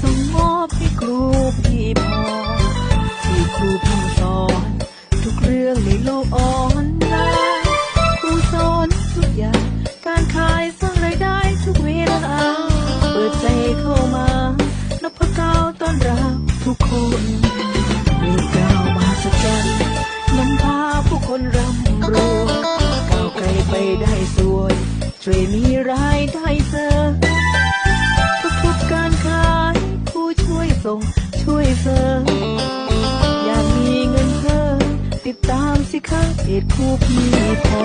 ส่งมอบให้ครูพี่พอที่ครูพร่ำสอน ทุกเรื่องในโลกออนไลน์ครูสอนทุกอย่าง การขายสร้างรายได้ทุกเวลา เปิดใจเข้ามานพเก้าต้อนรับทุกคนเรื่ก้าวมาสักจันนำพาผู้คนร่ำรวยก้าวไกลไปได้สวยช่วยมีราย ตามสิคะเพจคู่พี่พอ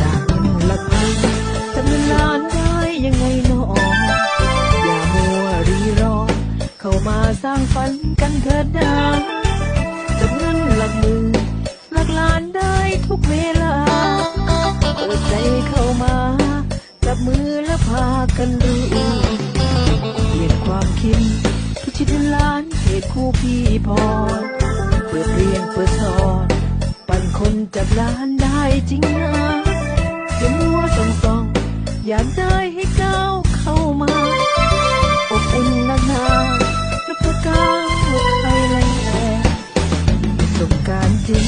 จากเงินหลักพันจะเงินล้านได้ยังไงหนออย่ามัวรีรอ เข้ามาสร้างฝันกันเถิดนะจะเงินหลักหมื่นหลักล้านได้ทุกเวลาเปิดใจเข้ามาจับมือและพากันรู้เปลี่ยนความคิดพิชิตล้านเพจคู่พี่พอ คนจับล้านได้จริงนะอย่ามัวส่องส่องอยากได้ให้ก้าวเข้ามาอบอุ่นนานๆนับประกาวใครแลประสบการณ์จริง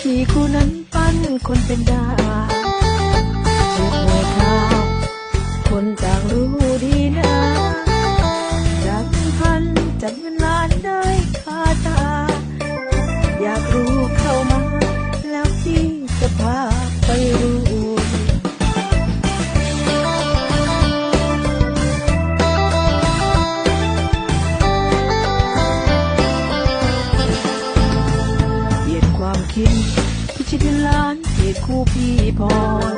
ที่คู่นั้นปั้นคนเป็นดาเจ็บมวยข้าวคนต่างรู้ดีนะจากพันจับเงินล้านได้คาตา อยากรู้ คู่พี่พร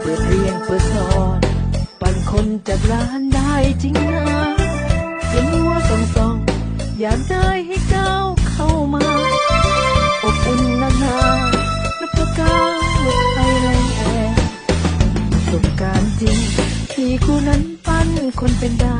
เปิดเรียนเปิดสอน ปั่นคนจากร้านได้จริงนะเย่ามัวสองสองอยากได้ให้เก้าเข้ามาอบอุ่นนานานับประกาลูกไทยแรงแอประสบการณ์จริงที่คู่นั้นปั้นคนเป็นดา